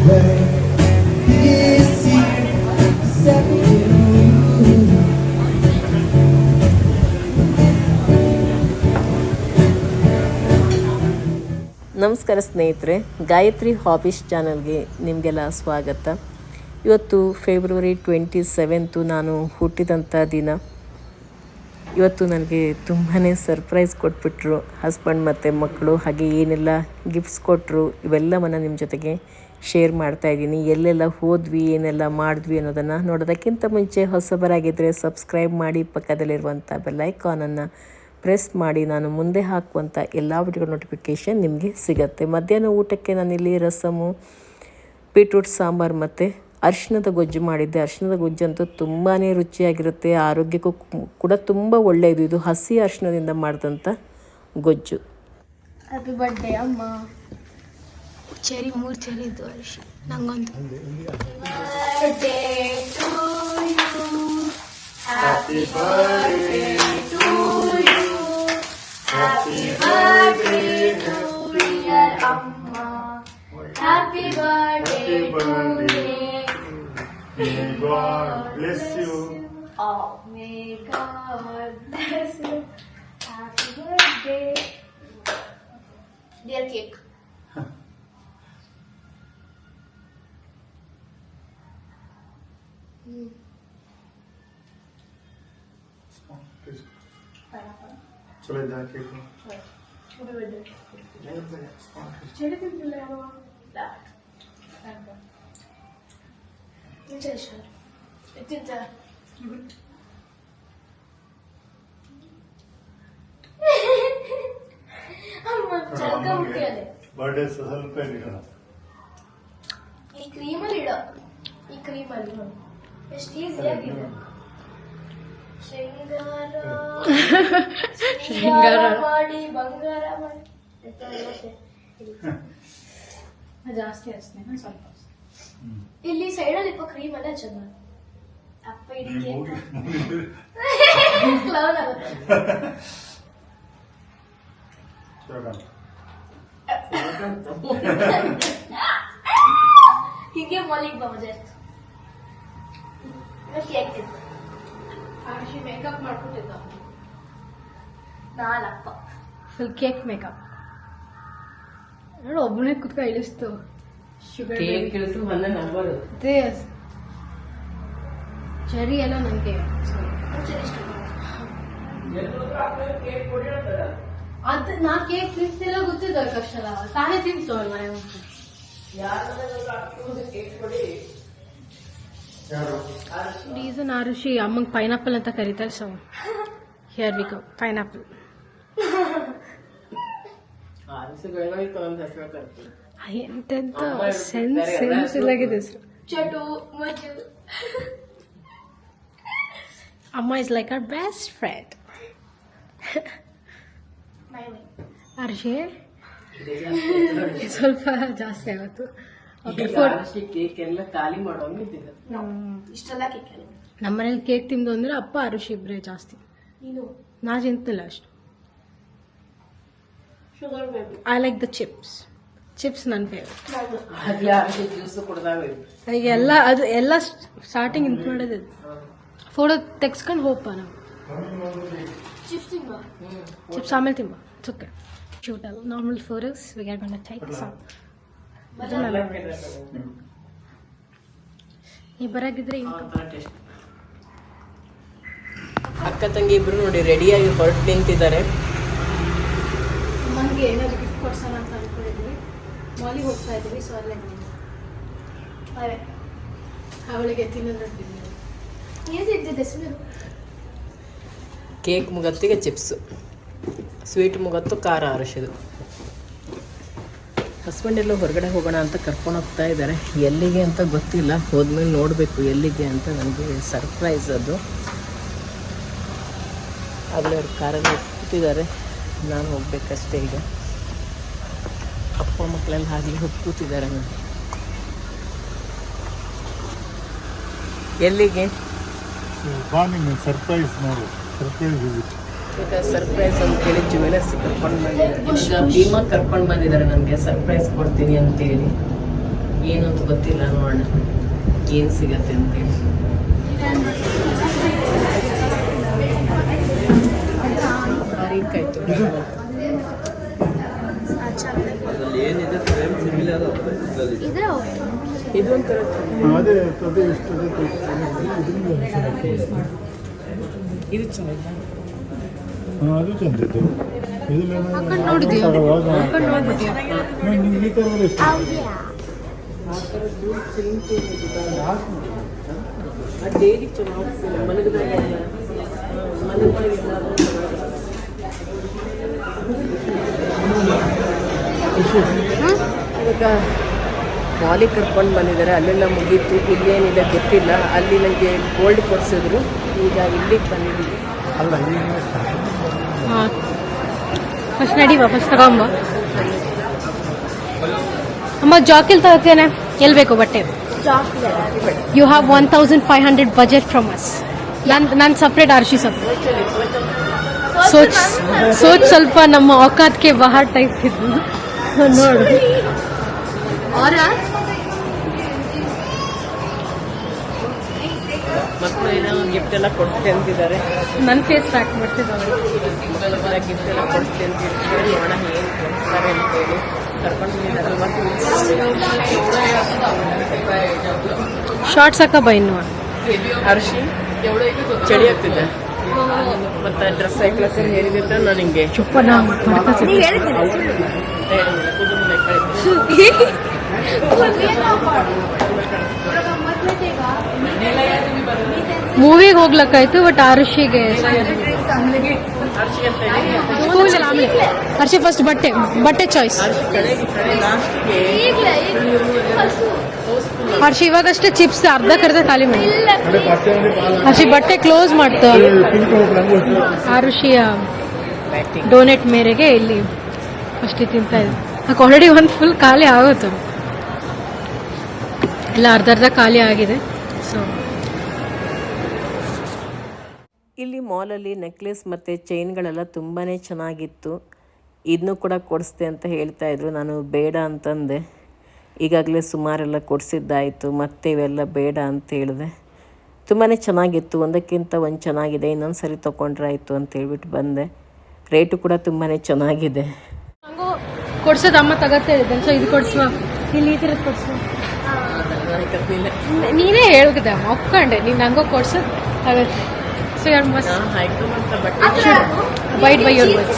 ನಮಸ್ಕಾರ ಸ್ನೇಹಿತರೆ, ಗಾಯತ್ರಿ ಹಾಬೀಸ್ ಚಾನಲ್ಗೆ ನಿಮಗೆಲ್ಲ ಸ್ವಾಗತ. ಇವತ್ತು ಫೆಬ್ರವರಿ ಟ್ವೆಂಟಿ ಸೆವೆಂತು ನಾನು ಹುಟ್ಟಿದಂಥ ದಿನ. ಇವತ್ತು ನನಗೆ ತುಂಬಾ ಸರ್ಪ್ರೈಸ್ ಕೊಟ್ಬಿಟ್ರು. ಹಸ್ಬೆಂಡ್ ಮತ್ತು ಮಕ್ಕಳು, ಹಾಗೆ ಏನೆಲ್ಲ ಗಿಫ್ಟ್ಸ್ ಕೊಟ್ಟರು ಇವೆಲ್ಲವನ್ನು ನಿಮ್ಮ ಜೊತೆಗೆ ಶೇರ್ ಮಾಡ್ತಾ ಇದ್ದೀನಿ. ಎಲ್ಲೆಲ್ಲ ಹೋದ್ವಿ, ಏನೆಲ್ಲ ಮಾಡಿದ್ವಿ ಅನ್ನೋದನ್ನು ನೋಡೋದಕ್ಕಿಂತ ಮುಂಚೆ ಹೊಸಬರಾಗಿದ್ದರೆ ಸಬ್ಸ್ಕ್ರೈಬ್ ಮಾಡಿ, ಪಕ್ಕದಲ್ಲಿರುವಂಥ ಬೆಲ್ಲೈಕಾನನ್ನು ಪ್ರೆಸ್ ಮಾಡಿ, ನಾನು ಮುಂದೆ ಹಾಕುವಂಥ ಎಲ್ಲ ವಿಡಿಯೋ ನೋಟಿಫಿಕೇಷನ್ ನಿಮಗೆ ಸಿಗುತ್ತೆ. ಮಧ್ಯಾಹ್ನ ಊಟಕ್ಕೆ ನಾನಿಲ್ಲಿ ರಸಮು ಬೀಟ್ರೂಟ್ ಸಾಂಬಾರು ಮತ್ತು ಅರಿಶಿಣದ ಗೊಜ್ಜು ಮಾಡಿದ್ದೆ. ಅರ್ಶಿನದ ಗೊಜ್ಜು ಅಂತೂ ತುಂಬಾ ರುಚಿಯಾಗಿರುತ್ತೆ, ಆರೋಗ್ಯಕ್ಕೂ ಕೂಡ ತುಂಬ ಒಳ್ಳೆಯದು. ಇದು ಹಸಿ ಅರಿಶಿಣದಿಂದ ಮಾಡಿದಂಥ ಗೊಜ್ಜು. ಅಮ್ಮ. ಚೆರಿ ಮೂರು ಚೆರಿ ಇದ್ದು ಅರಿಶಿ ನಂಗೊಂದು happy birthday God bless you. Oh, may God bless you. Happy birthday. Dear cake. ಅಮ್ಮ ಚಲ್ಕೊಂಬಿಟ್ಟಿದೆ ಬರ್ಡೇ ಸ್ವಲ್ಪ ಏನಿಲ್ಲ ಈ ಕ್ರೀಮಲ್ಲಿ ಇಡೋ ಈ ಕ್ರೀಮಲ್ಲಿ ನೋಡಿ ಎಷ್ಟು ಈಸಿ ಆಗಿದೆ ಶೃಂಗಾರ ಶೃಂಗಾರ ಮಾಡಿ ಬಂಗಾರ ಮಾಡಿ ಅಂತ ಇರುತ್ತೆ. ಜಾಸ್ತಿ ಹಚ್ತೀನಿ ಸ್ವಲ್ಪ ಇಲ್ಲಿ ಸೈಡಲ್ಲಿ ಇಪ್ಪ ಕ್ರೀಮ್ ಎಲ್ಲ ಹಚ್ಚೋದು ಅಪ್ಪ ಇಡಿಕೆ ಕ್ಲೌನ್ ಆಗುತ್ತೆ ಹೀಗೆ ಮಲಿಗ್ ಬಾ ಮಜಾ ಇತ್ತು ಮತ್ತೆ ಆಗ್ತಿತ್ತು ಆಶಿ ಮೇಕಪ್ ಮಾಡ್ಕೊಟ್ಟಿದ್ದ ನಾನಪ್ಪ ಫುಲ್ ಕೇಕ್ ಮೇಕಪ್ ನೋಡು ಒಬ್ಬನೇ ಕುತ್ಕ ಇಳಿಸ್ತು ಶುಗರ್ ಅದೇ ಚರಿ ಎಲ್ಲ ನನಗೆ ಮುಂಚೆ ಇಷ್ಟ ಅದು ನಾ ಕೇಕ್ ತಿಂತಿಲ್ಲ ಗೊತ್ತಿದ್ದ ಕಷ್ಟ ತಾನೇ ತಿಂತು ಅಲ್ಲ ಯಾರು ರೀಸನ್ ಆರುಷಿ ಅಮ್ಮಂಗೆ ಪೈನಾಪಲ್ ಅಂತ ಕರೀತಾರೆ so here we go pineapple ಎಂತೆಂತ ಸೆನ್ಸ್ ಸೆನ್ಸ್ ಇಲ್ಲಾಗಿದೆ ಅಮ್ಮ is like our best friend ಅರ್ಷೆ ಸ್ವಲ್ಪ ಜಾಸ್ತಿ ಆಗುತ್ತೆ ಕೇಕ್ ಎಲ್ಲ ಖಾಲಿ ಮಾಡೋಂಗಿದ್ದಿದೆ ಇಷ್ಟೆಲ್ಲ ಕೇಕಲ್ಲ ನಮ್ಮನೇಲಿ ಕೇಕ್ ತಿಂದು ಅಂದ್ರೆ ಅಪ್ಪ ಅರುಷಿ ಇಬ್ರೆ ಜಾಸ್ತಿ. ನೀನು? ನಾ ತಿಂತಿಲ್ಲ ಅಷ್ಟು. Sugar baby I like the chips chips ನನ್ನ ಫೇವ್ರೆಟ್ ಜ್ಯೂಸ್ ಈಗ ಎಲ್ಲ ಅದು ಎಲ್ಲ ಸ್ಟಾರ್ಟಿಂಗ್ ಇಂತ ಮಾಡೋದು ಫೋಟೋ ತೆಗ್ಸ್ಕೊಂಡು ಹೋಗಪ್ಪ ನಾವು. ಚಿಪ್ಸ್ ತಿಂಬ ಚಿಪ್ಸ್ ಆಮೇಲೆ ತಿಂಬ ಚುಕ್ಕ ಶೂಟ್ ಅಲ್ಲ. Normal force we got take some ಈ ಬರಾಗಿದ್ರೆ ಅಕ್ಕ ತಂಗಿ ಇಬ್ರು ನೋಡಿ ರೆಡಿಯಾಗಿ ಹೊರಟು ನಿಂತಿದ್ದಾರೆ. ಅಮ್ಮನಿಗೆ ಏನಾದ್ರು ಗಿಫ್ಟ್ ಕೊಡ್ಸೋಣ ಅಂತ ಅನ್ಕೊಂಡಿದ್ವಿ. ಮಾಲಿಗೆ ಹೋಗ್ತಾ ಇದ್ವಿ ಸೊ ಅಲ್ಲೇ ಅದೇ ಅವಳಿಗೆ ತಿನ್ನೋದು ಏನು ತಿಂತಿದ್ದೆ ಸುಮ್ಮನೆ ಕೇಕ್ ಮುಗತ್ತಿಗೆ ಚಿಪ್ಸ್. ಸ್ವೀಟ್ ಮುಗತ್ತು ಖಾರ ಅರಶಿದು. ಹಸ್ಬೆಂಡ್ ಎಲ್ಲೋ ಹೊರಗಡೆ ಹೋಗೋಣ ಅಂತ ಕರ್ಕೊಂಡು ಹೋಗ್ತಾ ಇದ್ದಾರೆ. ಎಲ್ಲಿಗೆ ಅಂತ ಗೊತ್ತಿಲ್ಲ. ಹೋದ್ಮೇಲೆ ನೋಡಬೇಕು ಎಲ್ಲಿಗೆ ಅಂತ ನನಗೆ ಸರ್ಪ್ರೈಸ್ ಅದು. ಆಗಲೇ ಅವ್ರು ಕಾರಲ್ಲಿ ಕೂತಿದ್ದಾರೆ ನಾನು ಹೋಗ್ಬೇಕಷ್ಟೇ ಈಗ. ಅಪ್ಪ ಮಕ್ಕಳೆಲ್ಲ ಆಗಲಿ ಹೋಗಿ ಕೂತಿದ್ದಾರೆ ನಾನು ಎಲ್ಲಿಗೆ ಸರ್ಪ್ರೈಸ್ ನೋಡು. ಸರ್ಪ್ರೈಸ್ ಈಗ ಸರ್ಪ್ರೈಸ್ ಅಂತ ಹೇಳಿ ಜ್ಯುವೆಲರ್ಸ್ ಕರ್ಕೊಂಡು ಬಂದಿದ್ದಾರೆ ಈಗ ಭೀಮಾ ಕರ್ಕೊಂಡು ಬಂದಿದ್ದಾರೆ ನನಗೆ ಸರ್ಪ್ರೈಸ್ ಕೊಡ್ತೀನಿ ಅಂತೇಳಿ ಅಂತ ಗೊತ್ತಿಲ್ಲ ನೋಡೋಣ ಏನು ಸಿಗತ್ತೆ ಅಂತೇಳಿ ಇದೊಂಥರ ಅದೇ ಇದು ಚೆನ್ನಾಗಿದೆ ಅದು ಚಂದ ಇತ್ತು. ಈ ಎಷ್ಟು ಇವಾಗ ಮಾಲಿಗೆ ಕರ್ಕೊಂಡು ಬಂದಿದ್ದಾರೆ. ಅಲ್ಲೆಲ್ಲ ಮುಗೀತು. ಇಲ್ಲೇನಿದೆ ಗೊತ್ತಿಲ್ಲ. ಅಲ್ಲಿ ನನಗೆ ಗೋಲ್ಡ್ ಕೊಡ್ಸಿದ್ರು. ಈಗ ಇಲ್ಲಿಗೆ ಈಗ ಹಾಂ ಫಸ್ಟ್ ನಡಿ ಫಸ್ಟ್ ತಗೊಂಬ ಅಮ್ಮ ಜಾಕಿಲ್ ತಗೋತೇನೆ ಎಲ್ಲಿ ಬೇಕು ಬಟ್ಟೆ? You have one thousand five hundred budget from us ನನ್ ನಾನು ಸಪ್ರೇಟ್ ಆರ್ಶಿ ಸಪ್ರೇಟ್ ಸೋಚ್ ಸೋಚ್ ಸ್ವಲ್ಪ ನಮ್ಮ ಔಕಾತ್ಗೆ ಬಹಾರ್ ಟೈಪ್ ಇದ್ದು ನೋಡು. ಅವರ ಮಕ್ಕಳು ಏನೋ ಗಿಫ್ಟ್ ಎಲ್ಲ ಕೊಡ್ತೇ ಅಂತಿದ್ದಾರೆ. ನನ್ನ ಫೇಸ್ ಪ್ಯಾಕ್ ಮಾಡ್ತಿದ್ದಾರೆ ಗಿಫ್ಟ್ ಎಲ್ಲ ಕೊಡ್ತೀನಿ ಅಂತ ಹೇಳಿ ನೋಡೋಣ ಏನು ಕೊಡ್ತಾರೆ ಅಂತೇಳಿ ಕರ್ಕೊಂಡು ಶಾರ್ಟ್ಸ್ ಹಾಕ ಬೈನು ಅರ್ಶಿ ಚಳಿ ಆಗ್ತಿದೆ. ಮತ್ತೆ ಡ್ರೆಸ್ ಹಾಕ್ಲಕ್ಕ ಹೇಳಿದ್ರೆ ನಾನು ಹಿಂಗೆ ಚುಪ್ಪನ ಮೂವಿಗೆ ಹೋಗ್ಲಕ್ಕಾಯ್ತು ಬಟ್ ಆರುಷಿಗೆ ಸ್ಕೂಲ್ ಆಮೇಲೆ. ಹರ್ಷಿ ಫಸ್ಟ್ ಬಟ್ಟೆ ಬಟ್ಟೆ ಚಾಯ್ಸ್ ಅರ್ಷಿ ಹರ್ಷಿ ಇವಾಗಷ್ಟೇ ಚಿಪ್ಸ್ ಅರ್ಧ ಕರ್ದ ಖಾಲಿ ಮಾಡಿ. ಫಸ್ಟ್ ಹರ್ಷಿ ಬಟ್ಟೆ ಕ್ಲೋಸ್ ಮಾಡ್ತು ಆರುಷಿಯ ಡೊನೇಟ್ ಮೇರೆಗೆ ಇಲ್ಲಿ ಅಷ್ಟೇ ತಿಂತ ಇದೆ ಆಲ್ರೆಡಿ ಒಂದು ಫುಲ್ ಖಾಲಿ ಆಗುತ್ತೆ ಎಲ್ಲ ಅರ್ಧ ಅರ್ಧ ಖಾಲಿ ಆಗಿದೆ. ಇಲ್ಲಿ ಮಾಲಲ್ಲಿ ನೆಕ್ಲೆಸ್ ಮತ್ತು ಚೈನ್ಗಳೆಲ್ಲ ತುಂಬಾ ಚೆನ್ನಾಗಿತ್ತು. ಇದನ್ನು ಕೂಡ ಕೊಡಿಸ್ದೆ ಅಂತ ಹೇಳ್ತಾ ಇದ್ರು. ನಾನು ಬೇಡ ಅಂತಂದೆ. ಈಗಾಗಲೇ ಸುಮಾರೆಲ್ಲ ಕೊಡಿಸಿದ್ದಾಯಿತು. ಮತ್ತೆ ಇವೆಲ್ಲ ಬೇಡ ಅಂತ ಹೇಳಿದೆ. ತುಂಬಾ ಚೆನ್ನಾಗಿತ್ತು. ಒಂದಕ್ಕಿಂತ ಒಂದು ಚೆನ್ನಾಗಿದೆ. ಇನ್ನೊಂದು ಸರಿ ತೊಗೊಂಡ್ರೆ ಆಯಿತು ಅಂತ ಹೇಳ್ಬಿಟ್ಟು ಬಂದೆ. ರೇಟು ಕೂಡ ತುಂಬಾ ಚೆನ್ನಾಗಿದೆ. ನಂಗೂ ಕೊಡ್ಸೋದು ಅಮ್ಮ ತಗತ್ತೆ. ಇದೆ ಸೊ ಇದು ಕೊಡ್ಸುವ. ಇಲ್ಲಿ ಈ ಥರದ್ದು ಕೊಡ್ಸುವ. ನೀನೇ ಹೇಳಿದೆ ಅಮ್ಮ ಒಪ್ಕೊಂಡೆ. ನೀನು ನಂಗೂ ಕೊಡ್ಸೋದು ತಗತ್ತೆ. ಸೊ ಯಾರು must Abide by your words.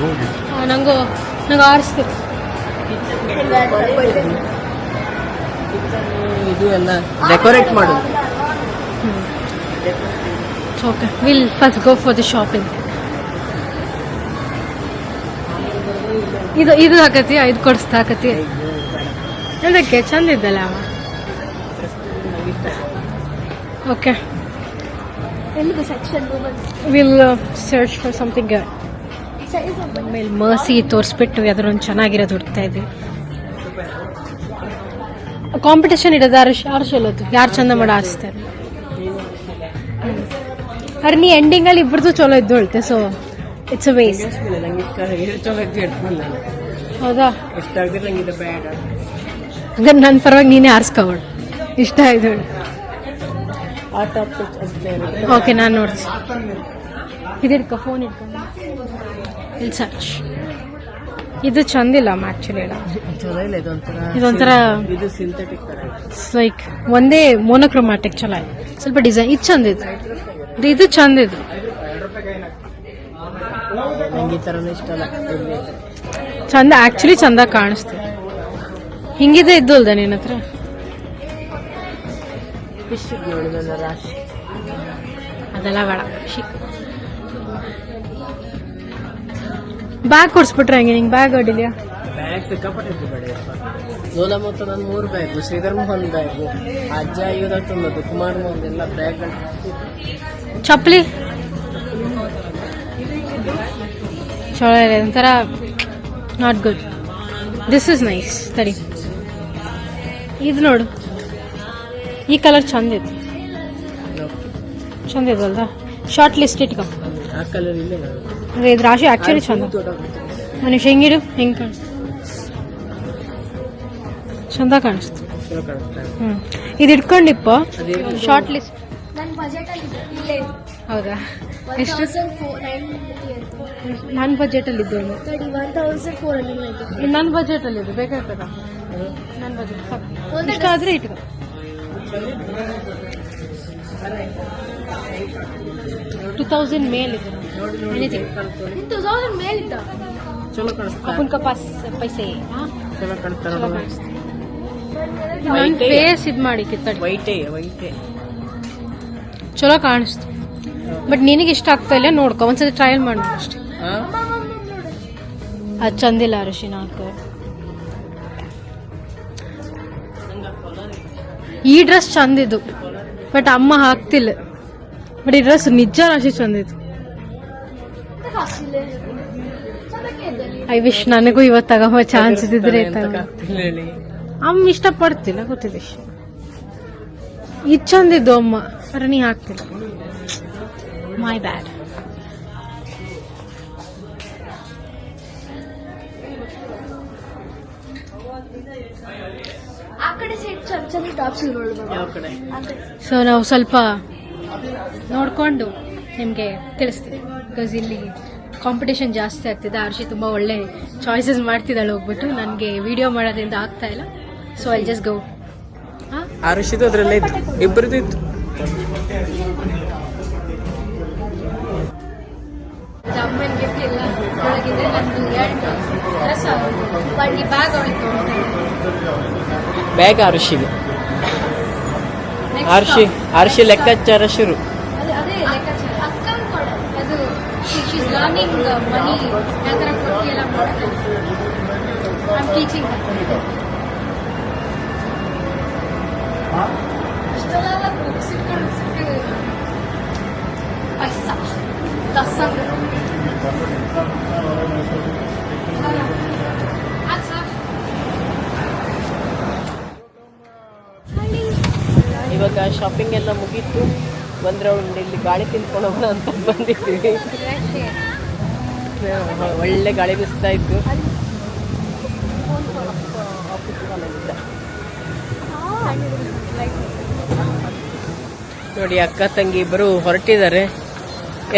ಹೋಗಿ. ನಂಗೂ ನಂಗೆ ಆರಿಸ್ತು ಇದು ಎಲ್ಲ ಡೆಕೋರೇಟ್ ಮಾಡೋದು okay will first go for the shopping ಇದು ಇದು ಹಾಕತಿ ಇದು ಕೊಡಿಸ್ತಾ ಹಾಕತಿ. ಅದಕ್ಕೆ ಚಂದ ಇದ್ದಲ್ಲ ಅವ. Okay we'll uh, will search something good. ಆಮೇಲೆ ಮರ್ಸಿ ತೋರಿಸ್ಬಿಟ್ಟು ಯಾವ್ದಾರು ಒಂದು ಚೆನ್ನಾಗಿರೋದು ಹುಡ್ತಾ ಇದ್ವಿ. ಕಾಂಪಿಟೇಷನ್ ಇಡೋದು ಯಾರು ಯಾರು ಚಲೋದು ಯಾರು ಚಂದ ಮಾಡೋ ಆರಿಸ್ತಾರೆ. ಅರೆ ನೀ ಎಂಡಿಂಗಲ್ಲಿ ಇಬ್ಬರದು ಚಲೋ ಇದ್ದು ಹೇಳ್ತೆ ಸೊ ಇಟ್ಸ್ ಅ ನಾನು. ಹೌದಾ? ಹಂಗಾರೆ ನನ್ನ ಪರವಾಗಿ ನೀನೇ ಆರಿಸ್ಕೊಬೇಡ ಇಷ್ಟ ಆಯ್ತು ಇರುತ್ತೆ. ಓಕೆ ನಾನು ನೋಡ್ತೀನಿ. ಇದು ಫೋನ್ ಇಲ್ಲಿ ಸರ್ಚ್ ಇದು ಚಂದಿಲ್ಲ ಆ್ಯಕ್ಚುಲಿ ಇಲ್ಲ ಇದೊಂಥರ ಇದು ಸಿಂಥೆಟಿಕ್ ಲೈಕ್ ಒಂದೇ ಮೋನೋಕ್ರೋಮ್ಯಾಟಿಕ್ ಚಲೋ ಆಯ್ತು ಸ್ವಲ್ಪ ಡಿಸೈನ್ ಇದು ಚಂದ ಇದು. ಇದು- ಇದು ಚಂದ ಇದು. ನಂಗೆ ಈ ಥರನೇ ಇಷ್ಟ ಅಲ್ಲ. ಚಂದ ಆಕ್ಚುಲಿ ಚಂದ ಕಾಣಿಸ್ತು ಹಿಂಗಿದೆ ಇದ್ದಲ್ದ ಅಲ್ದ ನಿನ್ನ ಹತ್ರ? ಫಿಶ್ ನೋಡಿ ನನ್ನ ರಾಶಿ. ಅದೆಲ್ಲ ಬೇಡ ಖುಷಿ. ಬ್ಯಾಗ್ ಕೊಡ್ಸ್ಬಿಟ್ರೆ ಹಂಗೆ? ನಿಂಗೆ ಬ್ಯಾಗ್ ಅಡ್ಡಿಲ್ಯಾ ಬ್ಯಾಗ್ ಸಿಕ್ಕಾಪಟ್ಟಿದ್ದು ಬೇಡ ಲೋಲ ಮತ್ತು ನನ್ನ ಮೂರು ಬ್ಯಾಗು ಶ್ರೀಧರ್ ಮೋಹನ್ ಬ್ಯಾಗು ಅಜ್ಜ ಇವತ್ತು ಕುಮಾರ್ ಮೋಹನ್ ಎಲ್ಲ ಬ್ಯಾಗ್ಗಳು ಚಪ್ಪಲಿ? ಚಲೋ ಇದೆ ಒಂಥರ not good this is nice ಸರಿ ಇದು ನೋಡು. ಈ ಕಲರ್ ಚಂದ ಇದೆ. ಚಂದ ಇದಲ್ದ ಶಾರ್ಟ್ ಲಿಸ್ಟ್ ಇಟ್ಕೊ. ಆ ಕಲರ್ ಇಲ್ಲೇ ಅದೇ ಇದು ರಾಶಿ ಆಕ್ಚುಲಿ ಚಂದ. ಮನುಷ್ಯ ಹೆಂಗಿಡು ಹೆಂಗ್ ಕಾಣಿಸ್ತು. ಚಂದ ಕಾಣಿಸ್ತು ಹ್ಮ್. ಇದು ಇಟ್ಕೊಂಡಿಪ್ಪ. ಶಾರ್ಟ್ ಲಿಸ್ಟ್ ನನ್ನ ಬಜೆಟ್ ಅಲ್ಲಿ ಇದೆ. ಇಲ್ಲೇ. ಹೌದಾ? ಎಷ್ಟು? ನನ್ನ ಬಜೆಟ್ ಅಲ್ಲಿ ಇದ್ದು thirty one thousand four hundred ನನ್ನ ಬಜೆಟ್ ಅಲ್ಲಿ ಇದೆ ಬೇಕಾಗ್ತದ? ನನ್ನ ಬಜೆಟ್ ಇಷ್ಟ ಆದ್ರೆ ಇಟ್ಕೊ. ಟೂ ತೌಸಂಡ್ ಮೇಲ್ ಇದೆ. ತೌಸಂಡ್ ಮೇಲ್ ಇದ್ದ ಚಲೋ ಪೈಸೆ. ಚಲೋ ಇದು ಚಲೋ ಕಾಣಿಸ್ತು. ಬಟ್ ನಿನಗೆ ಇಷ್ಟ ಆಗ್ತಾ ಇಲ್ಲ ನೋಡ್ಕೊ. ಒಂದ್ಸತಿ ಟ್ರಯಲ್ ಮಾಡು ಅಷ್ಟೇ. ಅದು ಚಂದಿಲ್ಲ ಋಷಿ ನಾಲ್ಕು ಈ ಡ್ರೆಸ್ ಚಂದಿದ್ದು ಬಟ್ ಅಮ್ಮ ಹಾಕ್ತಿಲ್ಲ. ಬಟ್ ಈ ಡ್ರೆಸ್ ನಿಜ ರಾಶಿ ಚಂದಿತ್ತು. ಐ ವಿಶ್ ನನಗೂ ಇವತ್ತು ತಗೊಂಬ ಚಾನ್ಸ್ ಇದ್ದಿದ್ರೆ ಅಮ್ಮ ಇಷ್ಟ ಪಡ್ತಿಲ್ಲ ಗೊತ್ತಿದೆ ಇದು ಚಂದಿದ್ದು ಅಮ್ಮ ಅರೆ ನೀ ಹಾಕ್ತಿಲ್ಲ. ಮೈ ಬ್ಯಾಡ್ ಟಾಪ್ಸ್ ಯಾವ ಕಡೆ? ಸೊ ನಾವು ಸ್ವಲ್ಪ ನೋಡಿಕೊಂಡು ನಿಮಗೆ ತಿಳಿಸ್ತೀವಿ ಬಿಕಾಸ್ ಇಲ್ಲಿ ಕಾಂಪಿಟೇಷನ್ ಜಾಸ್ತಿ ಆಗ್ತಿದೆ. ಆರ್ಷಿ ತುಂಬ ಒಳ್ಳೆ ಚಾಯ್ಸಸ್ ಮಾಡ್ತಿದ್ದಾಳೆ ಹೋಗ್ಬಿಟ್ಟು. ನನಗೆ ವಿಡಿಯೋ ಮಾಡೋದ್ರಿಂದ ಆಗ್ತಾ ಇಲ್ಲ. ಸೊ ಐ ಜಸ್ಟ್ ಗೋ ಹಾಂ? ಅದರಲ್ಲೇ ಇತ್ತು ಇಬ್ಬರದು ಇತ್ತು ಅಮ್ಮನ ಗಿಫ್ಟ್ ಇಲ್ಲ. ಒಳಗಿದೆ ನಂದು ಎರಡು ಡ್ರೆಸ್ ಬಟ್ ಈ ಬ್ಯಾಗ್ ಅವಳಿಗೆ ಬ್ಯಾಗ್ ಆರುಷಿಗೆ ಆರ್ಷಿ ಆರ್ಷಿ ಲೆಕ್ಕಾಚಾರ ಶುರು ಅದೇ ಶಾಪಿಂಗ್ ಎಲ್ಲ ಮುಗೀತು. ಬಂದ್ರೆ ರೌಂಡ್ ಇಲ್ಲಿ ಗಾಳಿ ತಿನ್ಕೊಂಡು ಹೋಗೋಣ ಅಂತ ಬಂದಿದ್ದೀವಿ. ಒಳ್ಳೆ ಗಾಳಿ ಬಿಸ್ತಾ ಇತ್ತು. ನೋಡಿ, ಅಕ್ಕ ತಂಗಿ ಇಬ್ಬರು ಹೊರಟಿದ್ದಾರೆ.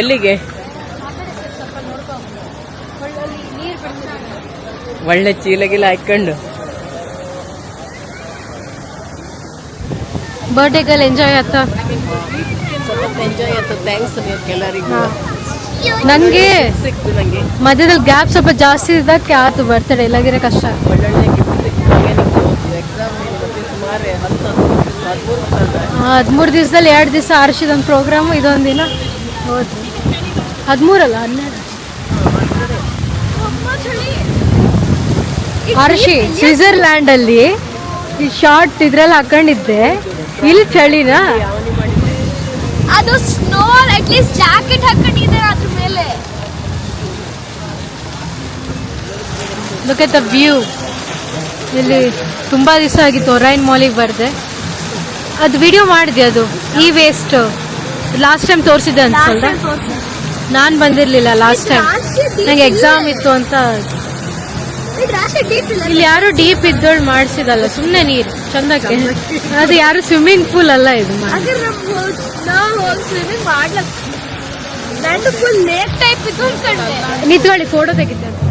ಎಲ್ಲಿಗೆ? ಒಳ್ಳೆ ಚೀಲಗಿಲ ಹಾಕೊಂಡು ಬರ್ಡೇಗಲ್ಲಿ ಎಂಜಾಯ್ ಆಯ್ತಾ? ಎಂಜಾಯ್ ಆಯ್ತು. ಥ್ಯಾಂಕ್ಸ್ ಎಲ್ಲರಿಗೂ. ನನಗೆ ಸಿಕ್ತು ಮಧ್ಯದಲ್ಲಿ ಗ್ಯಾಪ್ ಸ್ವಲ್ಪ ಜಾಸ್ತಿ ಇದ್ದಕ್ಕೆ ಆಯ್ತು ಬರ್ತಡೆ ಇಲ್ಲಾಗಿರೋ ಕಷ್ಟ. ಒಳ್ಳೊಳ್ಳೆ ಗಿಫ್ಟ್ ಹದಿಮೂರು ದಿವಸದಲ್ಲಿ ಎರಡು ದಿವಸ ಆರ್ಸಿದೊಂದು ಪ್ರೋಗ್ರಾಮು ಇದೊಂದು ದಿನ. ಹೌದು. ಹದಿಮೂರಲ್ಲ? ಹನ್ನೆರಡು. ಆರ್ಷಿ ಸ್ವಿಟ್ಜರ್ಲ್ಯಾಂಡ್ ಅಲ್ಲಿ ಈ ಶಾರ್ಟ್ ಇದ್ರಲ್ಲಿ ಹಾಕೊಂಡಿದ್ದೆ. ಇಲ್ಲಿ ಚಳಿನಾ? ಅದು ಸ್ನೋ ಅಟ್ಲೀಸ್ಟ್ ಜಾಕೆಟ್ ಹಾಕೊಂಡಿದ್ದಾರೆ ಅದ್ರ ಮೇಲೆ. ಲುಕ್ ಎಟ್ ದ ವ್ಯೂ ಇಲ್ಲಿ ತುಂಬಾ ದಿವಸ ಆಗಿತ್ತು ಒರೈನ್ ಮಾಲಿಗೆ ಬರ್ದೆ. ಅದು ವಿಡಿಯೋ ಮಾಡಿದೆ ಅದು ಈ ವೇಸ್ಟ್ ಲಾಸ್ಟ್ ಟೈಮ್ ತೋರಿಸಿದೆ ಅನ್ಸಲ್ಲ ನಾನು ಬಂದಿರ್ಲಿಲ್ಲ ಲಾಸ್ಟ್ ಟೈಮ್ ನಂಗೆ ಎಕ್ಸಾಮ್ ಇತ್ತು ಅಂತ ಇಲ್ಲ. ಯಾರು ಡೀಪ್ ಇದ್ದೋಳ್ ಮಾಡಿಸಿದಲ್ಲ ಸುಮ್ಮನೆ ನೀರು ಚಂದಕ್ಕೆ ಅದು ಯಾರು ಸ್ವಿಮ್ಮಿಂಗ್ ಪೂಲ್ ಅಲ್ಲ ಇದು ನಿಂತ್ಕೊಳ್ಳಿ ಫೋಟೋ ನಾವು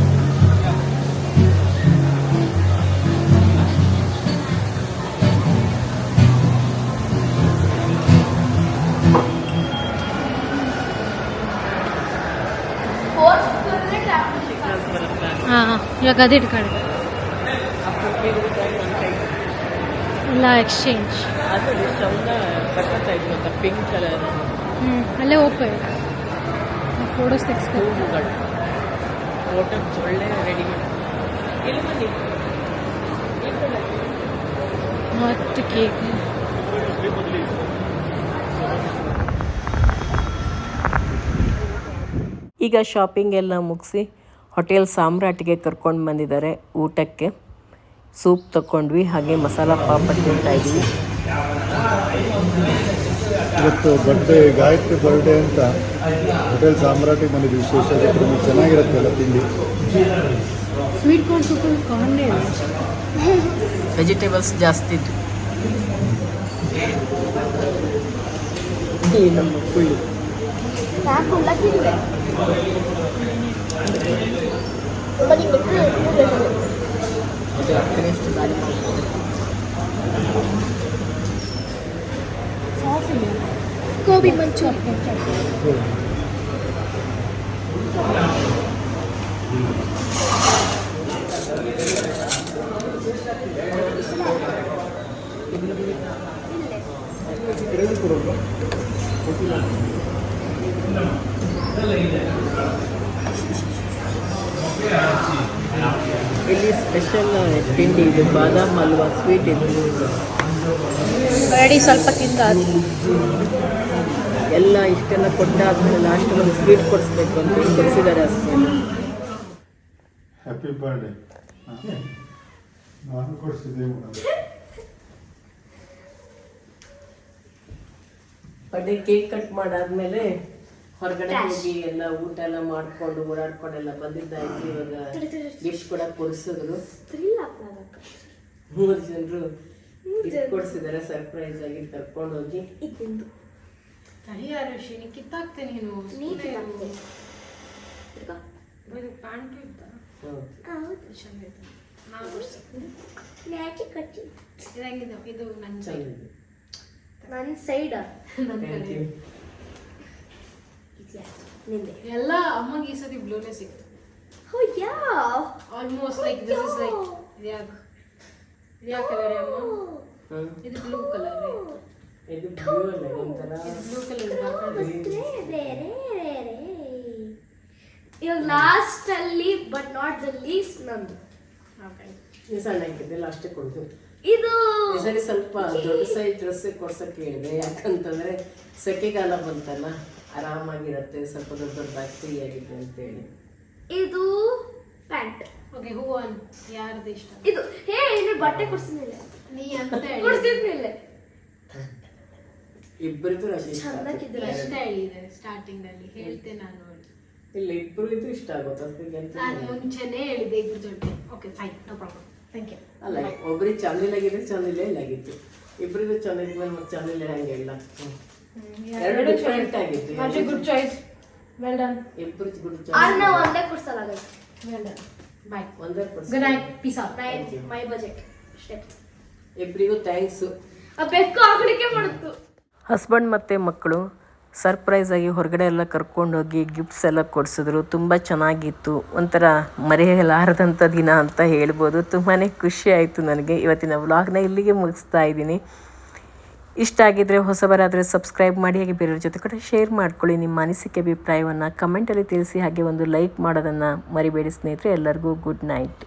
ಇವಾಗ ಅದು ಇಟ್ಕೊಂಡಿದ್ದೆ ಇಲ್ಲ ಎಕ್ಸ್ಚೇಂಜ್ ಪಿಂಕ್ ಕಲರ್ ಹ್ಞೂ ಅಲ್ಲೇ ಓಪನ್ ಫೋಟೋಸ್ ತೆಗೆಸ್ಕೊಂಡು ಫೋಟೋ ಒಳ್ಳೆ ರೆಡಿ ಮಾಡಿ ಇಲ್ಲಿ ಬನ್ನಿ ಈ ಮತ್ತು ಕೇಕ್ ಈಗ ಶಾಪಿಂಗ್ ಎಲ್ಲ ಮುಗಿಸಿ. ಹೋಟೆಲ್ ಸಾಮ್ರಾಟಿಗೆ ಕರ್ಕೊಂಡು ಬಂದಿದ್ದಾರೆ ಊಟಕ್ಕೆ. ಸೂಪ್ ತಗೊಂಡ್ವಿ ಹಾಗೆ ಮಸಾಲ ಪಾಪಡ್ ತಿಂತಾ ಇದ್ವಿ ಇವತ್ತು ಬರ್ಡೇ ಗಾಯತ್ರಿ ಬರ್ಡೇ ಅಂತ ಹೋಟೆಲ್ ಸಾಮ್ರಾಟಿಗೆ ಬಂದಿದ್ವಿ ವಿಶೇಷ ತುಂಬ ಚೆನ್ನಾಗಿರುತ್ತೆ ಎಲ್ಲ ತಿಂಡಿ. ಸ್ವೀಟ್ ಕಾರ್ನ್ ಸೂಪ್ ಕಾಣೇ ವೆಜಿಟೇಬಲ್ಸ್ ಜಾಸ್ತಿ ಇತ್ತು. ನಮ್ಮ ಕುಳ್ಳಿ Balik na po. Ito, finish to balik na po. Sauce yun. Gobi manchurian. Gracias por verlo. ಇಲ್ಲಿ ಸ್ಪೆಷಲ್ ತಿಂಡಿ ಇದು ಬಾದಾಮ್ ಹಲ್ವಾ ಸ್ವೀಟ್ ಇದು. ಬೇಡಿ ಸ್ವಲ್ಪ ತಿಂದ. ಎಲ್ಲ ಇಷ್ಟೆಲ್ಲ ಕೊಟ್ಟಾದ್ಮೇಲೆ ಲಾಸ್ಟ್ ಒಂದು ಸ್ವೀಟ್ ಕೊಡಿಸ್ಬೇಕು ಅಂತ ಕೊಡಿಸಿದ್ದಾರೆ ಅಷ್ಟೇ. ಹ್ಯಾಪಿ ಬರ್ಡೇ ನಾನು ಕೊಡಿಸಿದ್ದೆ ಬರ್ಡೇ ಕೇಕ್ ಕಟ್ ಮಾಡಾದ್ಮೇಲೆ ಹೊರಗಡೆ ಹೋಗಿ ಎಲ್ಲ ಊಟ ಎಲ್ಲ ಮಾಡ್ಕೊಂಡು ಓಡಾಡ್ಕೊಂಡೆಲ್ಲ ಬಂದಿದ್ದಾಯ್ತು ಇವಾಗ ಡಿಶ್ ಕೂಡ ಕೊಡಿಸಿದ್ರು. ಮೂರು ಜನರು ಕೊಡಿಸಿದ್ದಾರೆ ಸರ್ಪ್ರೈಸ್ ಆಗಿ ಕರ್ಕೊಂಡು ಹೋಗಿ. ಇದ್ದಿಂದು ತಡಿಯಾರಶಿನಿ ಕಿತ್ತಾಕ್ತೇನೆ ನೀನು. ಪ್ಯಾಂಟು ಇತ್ತ? ಇದು ಇದು ನನ್ನ ಸೈಡ್ ನನ್ನ ಯು ನಿಂದೆ. ಎಲ್ಲ ಅಮ್ಮಗೆ ಈ ಸತಿ ಬ್ಲೂನೇ ಸಿಕ್ತು. ಓ yeah? Almost like this is like ಇದ್ಯಾಕ ಇದ್ಯಾ ಕಲರ್ ಅಮ್ಮ? ಇದು ಬ್ಲೂ ಕಲರ್ ಇದು ಬ್ಲೂ ಅಲ್ಲ ಒಂಥರ ಬ್ಲೂ ಕಲರ್ ಬೇರೆ ಬೇರೆ ಇವಾಗ ಲಾಸ್ಟ್ ಅಲ್ಲಿ ಬಟ್ ನಾಟ್ ದ ಲೀಸ್ಟ್ ನಂದು. ಈ ಸಣ್ಣ ಹಾಕಿದ್ದೆಲ್ಲ ಅಷ್ಟೇ ಕೊಡ್ತು ಇದು ಸರಿ ಸ್ವಲ್ಪ ದೊಡ್ಡ ಸೈಜ್ ಡ್ರೆಸ್ ಕೊಡ್ಸಕ್ಕೆ ಹೇಳಿದೆ ಯಾಕಂತಂದ್ರೆ ಸೆಕೆಗಾಲ ಬಂತಲ್ಲ. ಆರಾಮಾಗಿರತ್ತೆ ಸ್ವಲ್ಪ ದೊಡ್ಡ ದೊಡ್ಡದಾಗಿ ಫ್ರೀ ಆಗಿದೆ ಅಂತೇಳಿ. ಇದು ಪ್ಯಾಂಟ್. ಓಕೆ ಹೂ ಅನ್ ಯಾರ್ದು ಇಷ್ಟ? ಇದು ಹೇ ಇಲ್ಲಿ ಬಟ್ಟೆ ಕೊಡ್ಸಿದ್ಮೇಲೆ. ನೀ ಅಂತ ಹೇಳಿ. ಕೊಡ್ಸಿದ್ನಿಲ್ಲ ಇಬ್ಬರಿಗೂ ಅಷ್ಟೇ ಇಷ್ಟ ಚೆನ್ನಾಗಿದ್ರೆ. ಇಷ್ಟ ಹೇಳಿದೆ ಸ್ಟಾರ್ಟಿಂಗ್ ಅಲ್ಲಿ. ಹೇಳ್ತೆ ನಾನು ಇಲ್ಲ ಇಬ್ಬರಿಗೂ ಇಷ್ಟ ಆಗುತ್ತೆ. ಅದಕ್ಕೆ ಅಂತ ನಾನು ಮುಂಚೆನೇ ಹೇಳಿದೆ ಇಬ್ರು ಜೊತೆ. Okay fine no problem thank you ಅಲ್ಲ ಒಬ್ರಿಗೆ ಚಂದಿಲಾಗಿದ್ರೆ ಇಲ್ಲ ಆಗಿತ್ತು. ಇಬ್ಬರಿಗೂ ಚಂದಿದ್ಮೇಲೆ ಮತ್ತೆ ಚಂದಿಲೆ ಹಂಗೆ ಇಲ್ಲ? ಎರಡು ಡಿಫ್ರೆಂಟ್ ಆಗಿತ್ತು ಗುಡ್ ಚಾಯ್ಸ್ ವೆಲ್ ಡನ್ ಇಬ್ಬರು ಗುಡ್ ಅನ್ನ ಒಂದೇ ಕೊಡ್ಸಲಾಗೈತೆ ವೆಲ್ ಡನ್ ಬಾಯ್ ಒಂದೇ good night piece of nine my budget ಅಷ್ಟೇ. ಇಬ್ಬರಿಗೂ ಥ್ಯಾಂಕ್ಸ್ ಆ ಬೆಕ್ಕು ಆಕಳಿಕೆ ಮಾಡುತ್ತು ಹಸ್ಬೆಂಡ್ ಮತ್ತೆ ಮಕ್ಕಳು ಸರ್ಪ್ರೈಸ್ ಆಗಿ ಹೊರಗಡೆ ಎಲ್ಲ ಕರ್ಕೊಂಡೋಗಿ ಗಿಫ್ಟ್ಸ್ ಎಲ್ಲ ಕೊಡಿಸಿದ್ರು. ತುಂಬ ಚೆನ್ನಾಗಿತ್ತು. ಒಂಥರ ಮರೆಯಲಾರದಂಥ ದಿನ ಅಂತ ಹೇಳ್ಬೋದು. ತುಂಬಾ ಖುಷಿ ಆಯಿತು ನನಗೆ. ಇವತ್ತಿನ ವ್ಲಾಗ್ನ ಇಲ್ಲಿಗೆ ಮುಗಿಸ್ತಾ ಇದ್ದೀನಿ. ಇಷ್ಟ ಆಗಿದ್ದರೆ ಹೊಸಬರಾದರೆ ಸಬ್ಸ್ಕ್ರೈಬ್ ಮಾಡಿ, ಹಾಗೆ ಬೇರೆಯವ್ರ ಜೊತೆ ಕೂಡ ಶೇರ್ ಮಾಡ್ಕೊಳ್ಳಿ. ನಿಮ್ಮ ಅನಿಸಿಕೆ, ಅಭಿಪ್ರಾಯವನ್ನು ಕಮೆಂಟಲ್ಲಿ ತಿಳಿಸಿ, ಹಾಗೆ ಒಂದು ಲೈಕ್ ಮಾಡೋದನ್ನು ಮರಿಬೇಡಿ ಸ್ನೇಹಿತರೆ. ಎಲ್ಲರಿಗೂ ಗುಡ್ ನೈಟ್